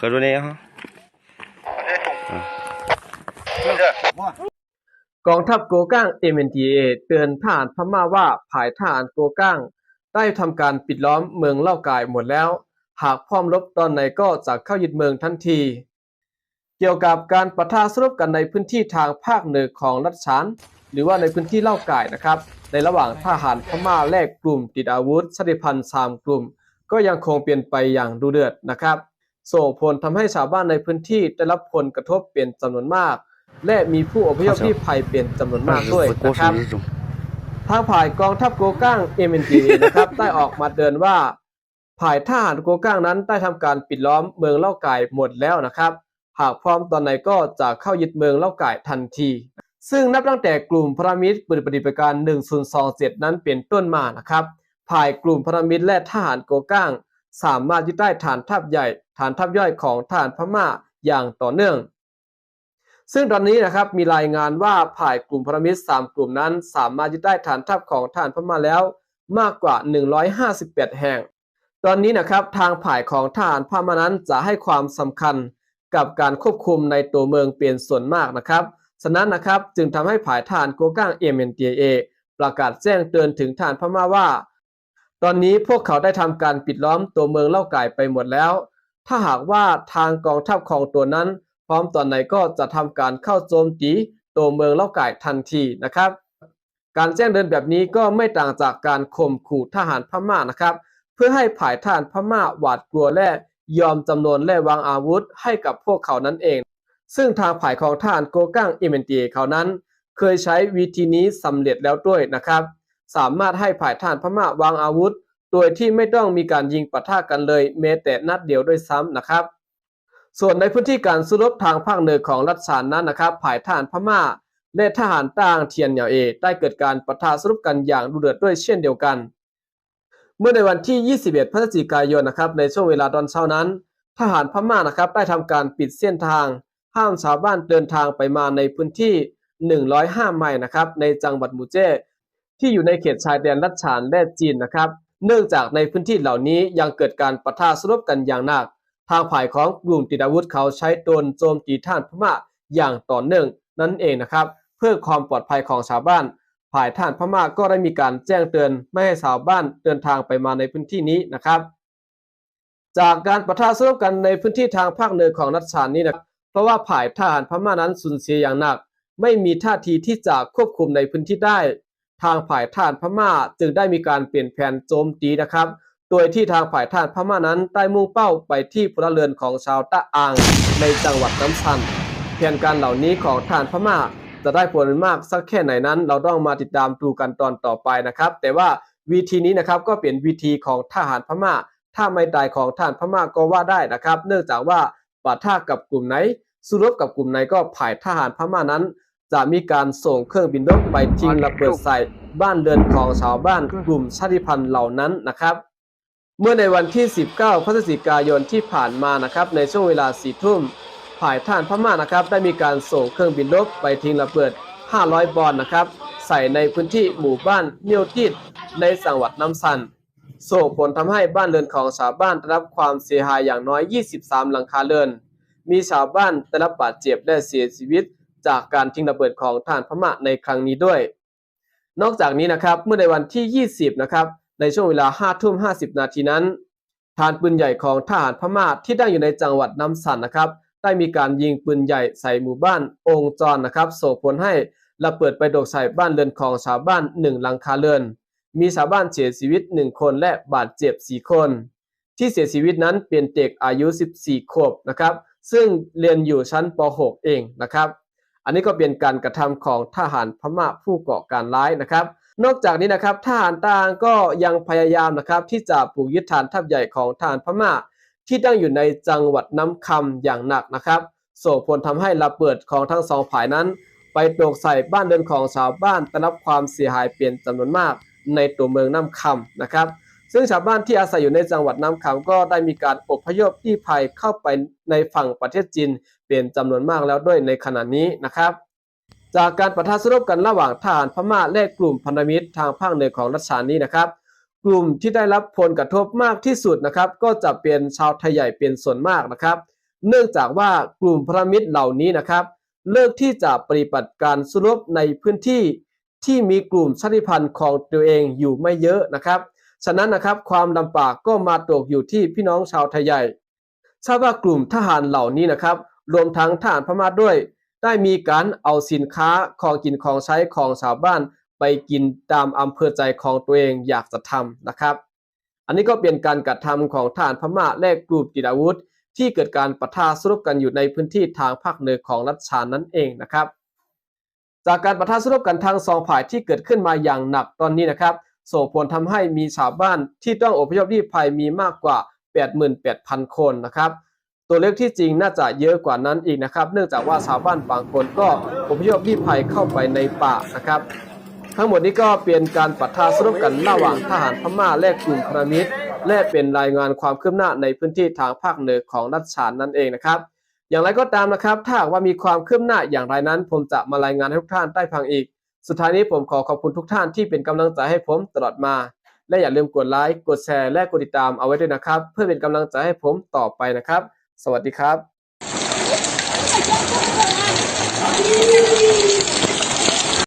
그러네 요. กองทัพโกก้าง MNDA เตือนทหารพม่าว่าภายทหารโกก้าง ได้ทำการปิดล้อมเมืองเล่ากายหมดแล้ว หากพร้อมรบตอนไหนก็จะเข้ายึดเมืองทันที เกี่ยวกับการประทะสรุปกันในพื้นที่ทางภาคเหนือของรัฐชานหรือว่าในพื้นที่เล่ากายนะครับ ในระหว่างทหารพม่าแลกกลุ่มติดอาวุธชาติพันสามกลุ่ม ก็ยังคงเปลี่ยนไปอย่างดูเดือดนะครับ ส่งผลทำให้ชาวบ้านในพื้นที่ได้รับผลกระทบเปลี่ยนจำนวนมาก และมีผู้อพยพที่ภัยเปลี่ยนจำนวนมากด้วยนะครับทางผ่ายกองทัพโกก้างเอ็มเอ็นจีนะครับได้ออกมาเดินว่าผ่ายทหารโกก้างนั้นได้ทำการปิดล้อมเมืองเล่าไก่หมดแล้วนะครับ หากพร้อมตอนไหนก็จะเข้ายึดเมืองเล่าไก่ทันที ซึ่งนับตั้งแต่กลุ่มพระมิตรปฏิบัติการ 1027 นั้นเป็นต้นมานะครับ ฝ่ายกลุ่มพระมิตรและทหารโกก้าง สามารถยึดได้ฐานทัพใหญ่ ฐานทัพย่อยของทหารพม่าอย่างต่อเนื่อง ซึ่งตอนนี้นะครับมีรายงานว่าฝ่ายกลุ่มพรมิตรสามกลุ่มนั้น สามารถยึดได้ฐานทัพของทหารพม่าแล้วมากกว่า 158 แห่ง ตอนนี้นะครับทางฝ่ายของทหารพม่านั้นจะให้ความสำคัญกับการควบคุมในตัวเมืองเป็นส่วนมากนะครับฉะนั้นนะครับจึงทำให้ฝ่ายทหารโกก้าง MNDAA ประกาศแจ้งเตือนถึงทหารพม่าว่า ตอนนี้พวกเขาได้ทำการปิดล้อมตัวเมืองเล่าไก่ไปหมดแล้ว ถ้าหากว่าทางกองทัพของตัวนั้น พร้อมตอนไหนก็จะทำการเข้าโจมตีตัวเมืองเล่าไก่ทันทีนะครับ การแจ้งเดินแบบนี้ก็ไม่ต่างจากการข่มขู่ทหารพม่านะครับ เพื่อให้ผ่ายทหารพม่าหวาดกลัวและยอมจำนวนและวางอาวุธให้กับพวกเขานั้นเอง ซึ่งทางฝ่ายของทหารโกกั้งเอเมนตีเขานั้น เคยใช้วิธีนี้สำเร็จแล้วด้วยนะครับ สามารถให้ผ่ายทหารพม่าวางอาวุธ โดยที่ไม่ต้องมีการยิงปะทะกันเลยแม้แต่นัดเดียวด้วยซ้ำนะครับ ส่วนในพื้นที่การสู้รบทางภาคเหนือของรัฐฉานนั้นนะครับผ่ายทหารพม่า และทหารต่างเทียนเหนียวเอ ได้เกิดการปะทะสรุปกันอย่างดุเดือดด้วยเช่นเดียวกัน เมื่อในวันที่ 21 พฤศจิกายนนะครับในช่วงเวลาตอนเช้านั้น ทหารพม่านะครับได้ทำการปิดเส้นทาง ห้ามชาวบ้านเดินทางไปมาในพื้นที่ 105 ไมล์นะครับในจังหวัดมูเจ ที่อยู่ในเขตชายแดนรัฐฉานและจีนนะครับ เนื่องจากในพื้นที่เหล่านี้ยังเกิดการปะทะสรบกันอย่างหนัก ทางฝ่ายของกลุ่มติดอาวุธเขาใช้โดรนโจมตีท่านพม่าอย่างต่อเนื่องนั่นเองนะครับ เพื่อความปลอดภัยของชาวบ้านฝ่ายท่านพม่าก็ได้มีการแจ้งเตือนไม่ให้ชาวบ้านเดินทางไปมาในพื้นที่นี้นะครับ จากการปะทะสรบกันในพื้นที่ทางภาคเหนือของรัฐฉานนี้นะเพราะว่าฝ่ายทหารพม่านั้นสูญเสียอย่างหนัก ไม่มีท่าทีที่จะควบคุมในพื้นที่ได้ ทางฝ่ายทหารพม่าจึงได้มีการเปลี่ยนแผนโจมตีนะครับ โดยที่ทางฝ่ายทหารพม่านั้นได้มุ่งเป้าไปที่พลเรือนของชาวตะอางในจังหวัดน้ำซันแผนการเหล่านี้ของทหารพม่าจะได้ผลมากสักแค่ไหนนั้น เราต้องมาติดตามดูกันตอนต่อไปนะครับ แต่ว่าวิธีนี้นะครับก็เป็นวิธีของทหารพม่า ถ้าไม่ตายของทหารพม่าก็ว่าได้นะครับ เนื่องจากว่าปะทะกับกลุ่มไหนสู้รบกับกลุ่มไหนก็ผ่ายทหารพม่านั้น จะมีการส่งเครื่องบินรบไปทิ้งระเบิดใส่บ้านเรือนของชาวบ้านกลุ่มชาติพันธุ์เหล่านั้นนะครับ เมื่อในวันที่ 19 พฤศจิกายนที่ผ่านมานะครับ ในช่วงเวลา4ทุ่มฝ่ายทหารพม่านะครับ ได้มีการส่งเครื่องบินรบไปทิ้งระเบิด 500 บอลนะครับ ใส่ในพื้นที่หมู่บ้านเมียวติดในจังหวัดน้ำซันส่งผลทำให้บ้านเรือนของชาวบ้านได้รับความเสียหายอย่างน้อย 23 หลังคาเรือน มีชาวบ้านได้รับบาดเจ็บและเสียชีวิต จากการทิ้งระเบิดของทหารพม่าในครั้งนี้ด้วย นอกจากนี้นะครับเมื่อในวันที่ 20 นะครับในช่วงเวลา5ทุ่ม50 นาทีนั้นฐานปืนใหญ่ของทหารพม่าที่ตั้งอยู่ในจังหวัดน้ำสันนะครับ ได้มีการยิงปืนใหญ่ใส่หมู่บ้านองค์จรนะครับ ส่งผลให้ระเบิดไปโดกใส่บ้านเรือนของชาวบ้านหนึ่งหลังคาเรือน มีชาวบ้านเสียชีวิต1คนและบาดเจ็บ4คน ที่เสียชีวิตนั้นเป็นเด็กอายุ 14 ขวบนะครับ ซึ่งเรียนอยู่ชั้นป .6 เองนะครับ อันนี้ก็เป็นการกระทำของทหารพม่าผู้ก่อการร้ายนะครับ นอกจากนี้นะครับทหารต่างก็ยังพยายามนะครับที่จะปลูกยึดฐานทัพใหญ่ของทหารพม่า ที่ตั้งอยู่ในจังหวัดน้ำคำอย่างหนักนะครับส่งผลทำให้ระเบิดของทั้งสองฝ่ายนั้น ไปตกใส่บ้านเรือนของชาวบ้านได้รับความเสียหายเป็นจำนวนมากในตัวเมืองน้ำคำนะครับ ซึ่งชาวบ้านที่อาศัยอยู่ในจังหวัดน้ำคำก็ได้มีการอพยพที่ภัยเข้าไปในฝั่งประเทศจีนเป็นจำนวนมากแล้วด้วยในขณะนี้นะครับ จากการประทะสรบกันระหว่างทหารพม่าและกลุ่มพันธมิตรทางภาคเหนือของรัฐานี้นะครับ กลุ่มที่ได้รับผลกระทบมากที่สุดนะครับ ก็จะเป็นชาวไทยใหญ่เป็นส่วนมากนะครับ เนื่องจากว่ากลุ่มพันธมิตรเหล่านี้นะครับ เลือกที่จะปฏิบัติการสรบในพื้นที่ที่มีกลุ่มชาติพันธุ์ของตัวเองอยู่ไม่เยอะนะครับ ฉะนั้นนะครับความลำบากก็มาตกอยู่ที่พี่น้องชาวไทยใหญ่ทราบว่ากลุ่มทหารเหล่านี้นะครับ รวมทั้งทหารพม่าด้วย ได้มีการเอาสินค้าของกินของใช้ของชาวบ้านไปกินตามอำเภอใจของตัวเองอยากจะทำนะครับ อันนี้ก็เป็นการกระทำของทหารพม่าและกลุ่มติดอาวุธ ที่เกิดการปะทะสู้รบกันอยู่ในพื้นที่ทางภาคเหนือของรัฐชาญนั่นเองนะครับ จากการปะทะสู้รบกันทางสองฝ่ายที่เกิดขึ้นมาอย่างหนักตอนนี้นะครับ ส่งผลทำให้มีชาวบ้านที่ต้องอพยพลี้ภัยมีมากกว่า 88,000 คนนะครับตัวเลขที่จริงน่าจะเยอะกว่านั้นอีกนะครับ เนื่องจากว่าชาวบ้านบางคนก็อพยพลี้ภัยเข้าไปในป่านะครับ ทั้งหมดนี้ก็เป็นการปะทะสู้รบกันระหว่างทหารพม่าและกลุ่มพามิตรและเป็นรายงานความคืบหน้าในพื้นที่ทางภาคเหนือของรัฐฉานนั่นเองนะครับ อย่างไรก็ตามนะครับ ถ้าว่ามีความคืบหน้าอย่างไรนั้น ผมจะมารายงานให้ทุกท่านได้ฟังอีก สุดท้ายนี้ผมขอขอบคุณทุกท่านที่เป็นกำลังใจให้ผมตลอดมา และอย่าลืมกดไลค์ กดแชร์ และกดติดตามเอาไว้ด้วยนะครับ เพื่อเป็นกำลังใจให้ผมต่อไปนะครับ สวัสดีครับ